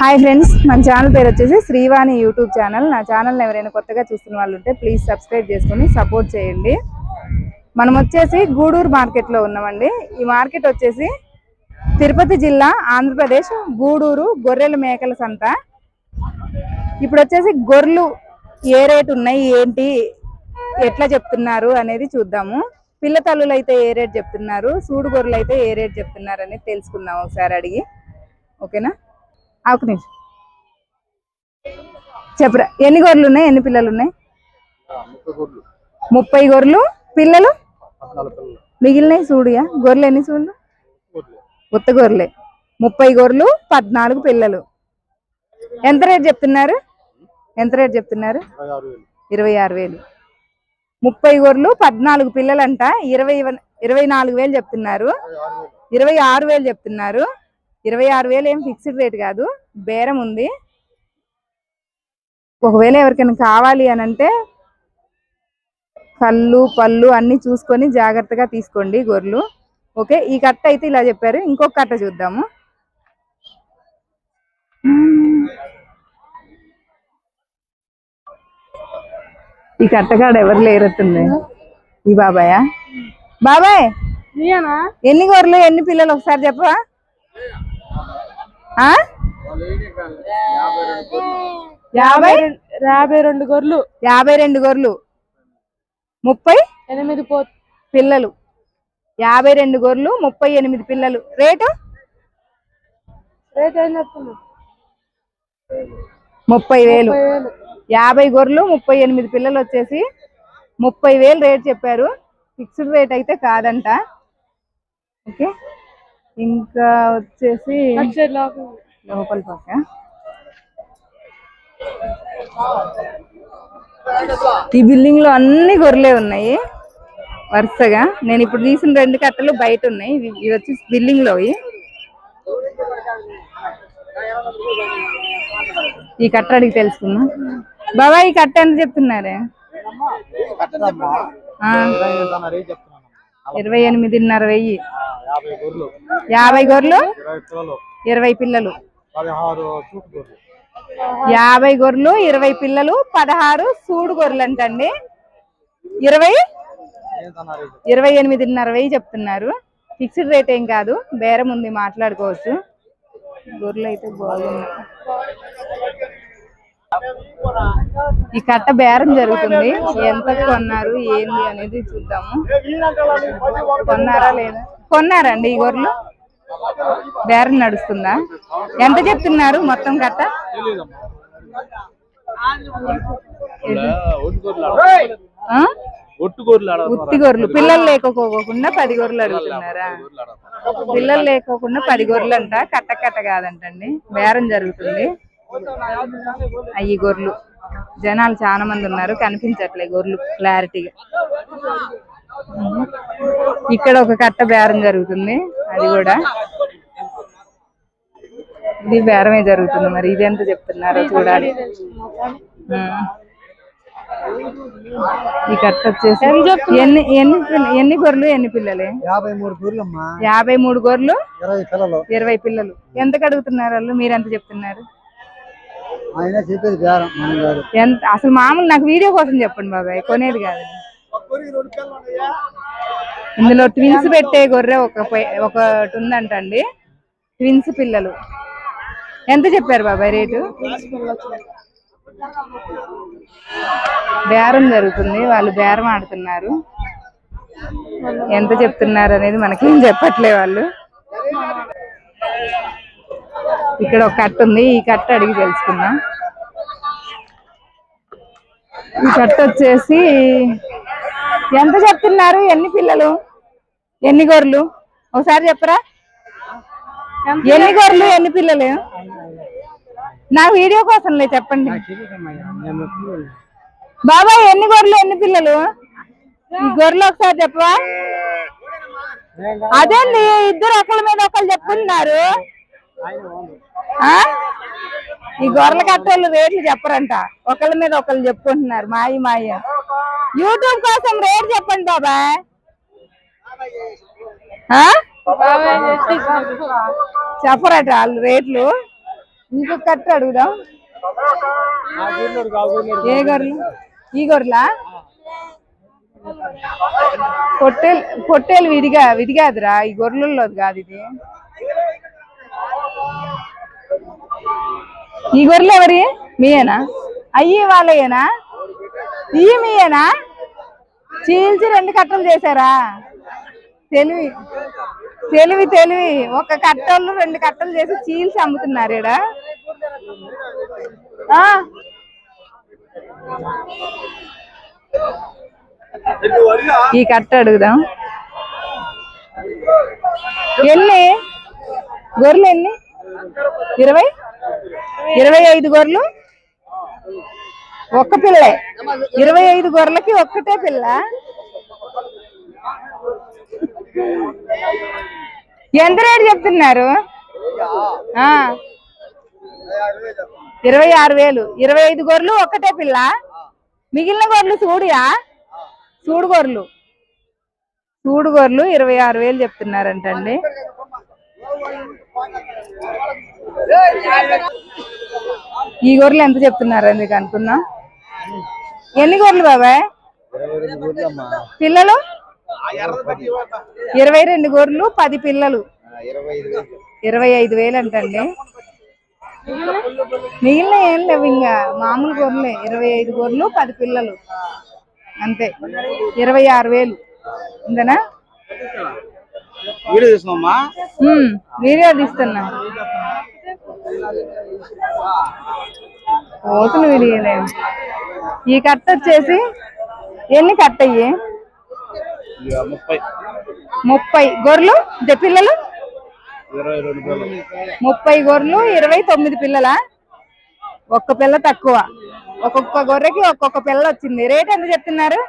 Hi friends మన channel పేరు వచ్చేసి శ్రీవాణి యూట్యూబ్ ఛానల్. నా ఛానల్ని ఎవరైనా కొత్తగా చూస్తున్న వాళ్ళు ఉంటే ప్లీజ్ సబ్స్క్రైబ్ చేసుకొని సపోర్ట్ చేయండి. మనం వచ్చేసి గూడూరు మార్కెట్లో ఉన్నామండి. ఈ మార్కెట్ వచ్చేసి తిరుపతి జిల్లా ఆంధ్రప్రదేశ్ గూడూరు గొర్రెల మేకల సంత. ఇప్పుడు వచ్చేసి గొర్రెలు ఏ రేటు ఉన్నాయి ఏంటి ఎట్లా చెప్తున్నారు అనేది చూద్దాము. పిల్ల తల్లులు అయితే ఏ రేట్ చెప్తున్నారు సూడు గొర్రెలు అయితే ఏ రేట్ చెప్తున్నారు అనేది తెలుసుకుందాం ఒకసారి అడిగి. ఓకేనా? ఆకు నిమిషం. చెప్పరా ఎన్ని గొర్రెలు ఉన్నాయి? ఎన్ని పిల్లలు ఉన్నాయి? ముప్పై గొర్రెలు. పిల్లలు? మిగిలినాయి చూడుయా గొర్రెలు ఎన్ని చూడు? ఉత్త గొర్రెలే. ముప్పై గొర్రెలు పద్నాలుగు పిల్లలు. ఎంత రేట్ చెప్తున్నారు? ఎంత రేట్ చెప్తున్నారు? ఇరవై ఆరు వేలు. ముప్పై గొర్రెలు పద్నాలుగు పిల్లలంట. ఇరవై ఇరవై నాలుగు వేలు చెప్తున్నారు. ఇరవై ఆరు వేలు చెప్తున్నారు. ఇరవై ఆరు వేలు ఏం ఫిక్స్డ్ రేట్ కాదు. బేరం ఉంది. ఒకవేళ ఎవరికైనా కావాలి అని అంటే కళ్ళు పళ్ళు అన్ని చూసుకొని జాగ్రత్తగా తీసుకోండి గొర్రెలు. ఓకే ఈ కట్ట అయితే ఇలా చెప్పారు. ఇంకొక కట్ట చూద్దాము. ఈ కట్టకాడ ఎవరు లేరట్టుంది ఈ బాబాయా? బాబాయ్! ఎన్ని గొర్రెలు ఎన్ని పిల్లలు? ఒకసారి చెప్పవా? యాభై యాభై రెండు గొర్రెలు. యాభై రెండు గొర్రెలు. ముప్పై? ఎనిమిది పో పిల్లలు. యాభై రెండు గొర్రెలు ముప్పై ఎనిమిది పిల్లలు. రేటు? రేట్ ఏం చెప్తున్నా ముప్పై వేలు. యాభై గొర్రెలు ముప్పై ఎనిమిది పిల్లలు వచ్చేసి ముప్పై వేలు రేట్ చెప్పారు. ఫిక్స్డ్ రేట్ అయితే కాదంట. ఓకే? ఇంకా వచ్చేసి వచ్చే లోపల లోపల పక్క ఈ బిల్డింగ్లో అన్ని గొర్రెలే ఉన్నాయి వరుసగా. నేను ఇప్పుడు తీసిన రెండు కట్టలు బయట ఉన్నాయి. ఇవి వచ్చి బిల్డింగ్లో ఈ కట్ట అడిగి తెలుసుకుందాం. బాబా ఈ కట్ట ఎంత చెప్తున్నారే? ఆ, ఇరవై ఎనిమిదిన్నర వెయ్యి. యాభై గొర్రెలు. ఇరవై పిల్లలు. యాభై గొర్రెలు ఇరవై పిల్లలు పదహారు సూడు గొర్రెలు అంటండి ఇరవై ఇరవై ఎనిమిదిన్నర వెయ్యి చెప్తున్నారు. ఫిక్స్డ్ రేట్ ఏం కాదు బేరం ఉంది మాట్లాడుకోవచ్చు. గొర్రెలు అయితే బాగున్నాయి. ఈ కట్ట బేరం జరుగుతుంది. ఎంత కొన్నారు ఏంది అనేది చూద్దాము. కొన్నారా లేదా? కొన్నారండి ఈ గొర్రెలు? బేరం నడుస్తుందా? ఎంత చెప్తున్నారు మొత్తం కట్ట ఉత్తి గొర్రెలు పిల్లలు లేకపోకుండా పది గొర్రెలు అడుగుతున్నారా? పిల్లలు లేకోకుండా పది గొర్రెలు అంట. కట్ట కట్ట కాదంటండి. బేరం జరుగుతుంది. అయ్యి గొర్రెలు. జనాలు చాలా మంది ఉన్నారు. కనిపించట్లే గొర్రెలు క్లారిటీగా. ఇక్కడ ఒక కట్ట బేరం జరుగుతుంది అది కూడా. ఇది బేరమే జరుగుతుంది మరి ఇది ఎంత చెప్తున్నారో చూడాలి. ఈ కట్ట వచ్చేసి ఎన్ని ఎన్ని ఎన్ని గొర్రెలు ఎన్ని పిల్లలే? యాభై మూడు గొర్రెలమ్మా. యాభై మూడు గొర్రెలు ఇరవై పిల్లలు. ఇరవై పిల్లలు. ఎంతకు అడుగుతున్నారు వాళ్ళు? మీరు ఎంత చెప్తున్నారు? అసలు మామూలు నాకు వీడియో కోసం చెప్పండి బాబాయ్ కొనేది కాదు. ఇందులో ట్విన్స్ పెట్టే గొర్రె ఒక ఒకటి ఉందంటండి. ట్విన్స్ పిల్లలు. ఎంత చెప్పారు బాబాయ్ రేటు? బేరం జరుగుతుంది. వాళ్ళు బేరం ఆడుతున్నారు. ఎంత చెప్తున్నారు అనేది మనకేం చెప్పట్లే వాళ్ళు. ఇక్కడ ఒక కట్ట ఉంది. ఈ కట్ట అడిగి తెలుసుకుందాం. ఈ కట్ట వచ్చేసి ఎంత చెప్తున్నారు? ఎన్ని పిల్లలు? ఎన్ని గొర్రెలు? ఒకసారి చెప్పరా? ఎన్ని గొర్రెలు ఎన్ని పిల్లలు? నా వీడియో కోసంలే చెప్పండి. బాబాయ్ ఎన్ని గొర్రెలు ఎన్ని పిల్లలు? ఈ గొర్రెలు ఒకసారి చెప్పవా? అదేండి ఇద్దరు ఒకళ్ళ మీద ఒకళ్ళు చెప్పుకున్నారు ఆ? ఈ గొర్రెల కట్టోళ్ళు రేట్లు చెప్పరంట. ఒకళ్ళ మీద ఒకళ్ళు చెప్పుకుంటున్నారు. మాయి మాయ. యూట్యూబ్ కోసం రేట్ చెప్పండి బాబాయ్ ఆ? చెప్పరట వాళ్ళు రేట్లు. ఇంకొక కట్ట అడుగుదాం. ఏ గొర్రెలు? ఈ గొర్రెలా? పొట్టేలు పొట్టేలు విడిగా విడిగాదురా. ఈ గొర్రెల్లో కాదు ఇది. ఈ గొర్రెలు ఎవరి? మీయేనా? అయ్యి వాళ్ళయేనా? ఈమెయేనా? చీల్చి రెండు కట్టలు చేశారా? తెలివి తెలివి తెలివి. ఒక కట్టలు రెండు కట్టలు చేసి చీల్చి అమ్ముతున్నారు ఈడ. ఆ. ఈ కట్ట అడుగుదాం. ఎన్ని? గొర్రెలు ఎన్ని? ఇరవై? ఇరవై ఐదు గొర్రెలు? ఒక్క పిల్లే. ఇరవై ఐదు గొర్రెలకి ఒక్కటే పిల్ల. ఎంత రేటు చెప్తున్నారు? ఆ. ఇరవై ఆరు వేలు. ఇరవై ఐదు గొర్రెలు ఒక్కటే పిల్ల. మిగిలిన గొర్రెలు చూడుయా చూడు గొర్రెలు. చూడు గొర్రెలు ఇరవై ఆరు వేలు చెప్తున్నారంటండి. ఈ గొర్రెలు ఎంత చెప్తున్నారు అందుకు అనుకున్నా? ఎన్ని గొర్రెలు బాబాయ్? పిల్లలు? ఇరవై రెండు గొర్రెలు పది పిల్లలు. ఇరవై ఐదు వేలు అంటండి. మిగిలిన ఏం లేవు ఇంకా. మామూలు గొర్రెలే ఇరవై ఐదు గొర్రెలు పది పిల్లలు. అంతే. ఇరవై ఆరు వేలు. ఉందనా వీడియో చూసినామా ఉమ్, వీడియో తీస్తున్నా. కోతులు విరిగలేవు ఈ కట్ట వచ్చేసి ఎన్ని కట్ట అయ్యి? ముప్పై. ముప్పై గొర్రెలు? పిల్లలు? ముప్పై గొర్రెలు ఇరవై తొమ్మిది పిల్లల? ఒక్క పిల్ల తక్కువ. ఒక్కొక్క గొర్రెకి ఒక్కొక్క పిల్ల వచ్చింది. రేట్ ఎంత చెప్తున్నారు?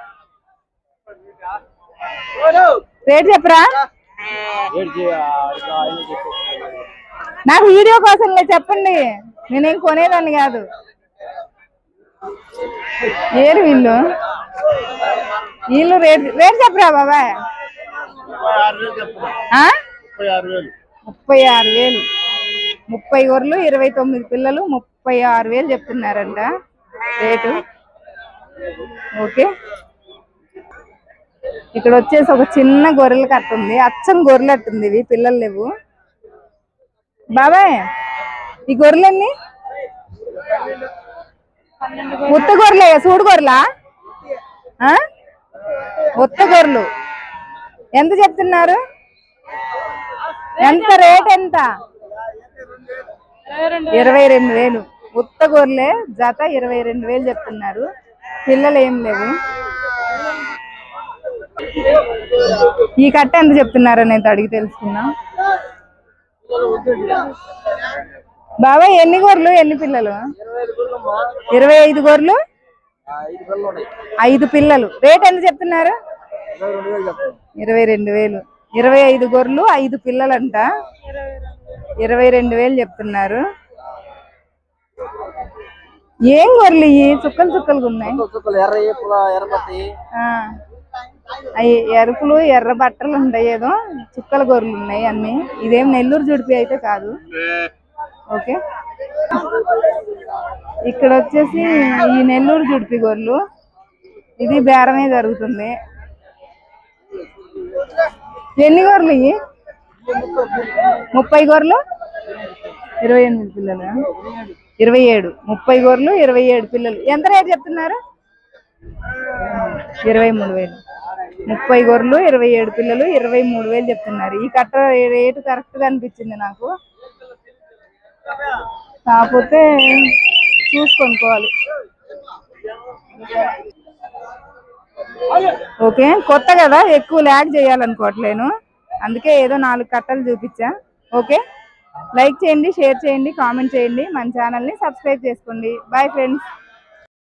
రేట్ చెప్పరా? నాకు వీడియో కోసం చెప్పండి. నేనేం కొనేదాన్ని కాదు. ఏరు వీళ్ళు? వీళ్ళు రేట్ రేట్ చెప్పరా బాబా ముప్పై ఆరు వేలు. ముప్పై గొర్రెలు ఇరవై తొమ్మిది పిల్లలు ముప్పై ఆరు వేలు చెప్తున్నారంట. రేటు. ఓకే. ఇక్కడ వచ్చేసి ఒక చిన్న గొర్రెలు కట్టుంది అచ్చం గొర్రెలు అట్టుంది ఇవి పిల్లలు లేవు. బాబాయ్ ఈ గొర్రెలన్నీ? ఉత్త గొర్రెలే సూడు గొర్రెలా? ఆ? ఉత్త గొర్రెలు. ఎంత చెప్తున్నారు? ఎంత రేట్ ఎంత? ఇరవై రెండు వేలు. ఉత్త గొర్రెలే జత ఇరవై రెండు వేలు చెప్తున్నారు. పిల్లలు ఏం లేవు. ఈ కట్ట ఎంత చెప్తున్నారు అనేది అడిగి తెలుసుకుందాం. బాబాయ్ ఎన్ని గొర్రెలు ఎన్ని పిల్లలు? ఇరవై ఐదు గొర్రెలు? ఐదు పిల్లలు. రేట్ ఎంత చెప్తున్నారు? ఇరవై రెండు వేలు. ఇరవై ఐదు గొర్రెలు ఐదు పిల్లలంట. ఇరవై రెండు వేలు చెప్తున్నారు. ఏం గొర్రెలు ఇవి చుక్కలు చుక్కలుగా ఉన్నాయి. అవి ఎరుపులు ఎర్ర బట్టలు ఉంటాయి ఏదో చుక్కల గొర్రెలు ఉన్నాయి అన్ని. ఇదేం నెల్లూరు జుడిపి అయితే కాదు. ఓకే. ఇక్కడ వచ్చేసి ఈ నెల్లూరు జుడిపి గొర్రెలు. ఇది బేరమే జరుగుతుంది. ఎన్ని గొర్రెలు ఇవి ముప్పై గొర్రెలు? ఇరవై ఎనిమిది పిల్లలు. ఇరవై ఏడు. ముప్పై గొర్రెలు ఇరవై ఏడు పిల్లలు. ఎంత రేటు చెప్తున్నారు? ఇరవై మూడు వేలు. ముప్పై గొర్రెలు ఇరవై ఏడు పిల్లలు ఇరవై మూడు వేలు చెప్తున్నారు. ఈ కట్ట రేటు కరెక్ట్గా అనిపించింది నాకు. కాకపోతే చూసుకొనుకోవాలి ఓకే కొత్త కదా ఎక్కువ ల్యాగ్ చేయాలనుకోవట్లేను. అందుకే ఏదో నాలుగు కట్టలు చూపించా. ఓకే లైక్ చేయండి షేర్ చేయండి కామెంట్ చేయండి. మన ఛానల్ని సబ్స్క్రైబ్ చేసుకోండి. Bye friends.